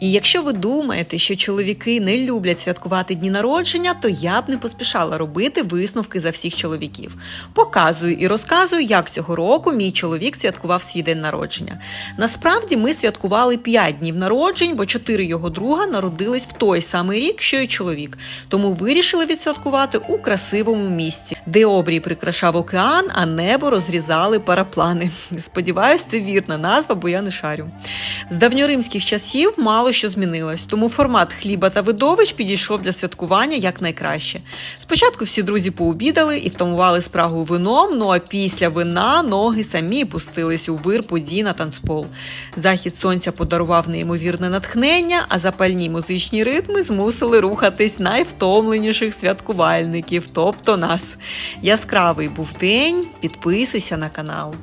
І якщо ви думаєте, що чоловіки не люблять святкувати дні народження, то я б не поспішала робити висновки за всіх чоловіків. Показую і розказую, як цього року мій чоловік святкував свій день народження. Насправді ми святкували 5 днів народжень, бо 4 його друга народились в той самий рік, що й чоловік. Тому вирішили відсвяткувати у красивому місці, де обрій прикрашав океан, а небо розрізали параплани. Сподіваюсь, це вірна назва, бо я не шарю. З давньоримських часів мало що змінилось, тому формат хліба та видовищ підійшов для святкування як найкраще. Спочатку всі друзі пообідали і втамували спрагу вином, ну а після вина ноги самі пустились у вир подій на танцпол. Захід сонця подарував неймовірне натхнення, а запальні музичні ритми змусили рухатись найвтомленіших святкувальників, тобто нас. Яскравий був день, підписуйся на канал.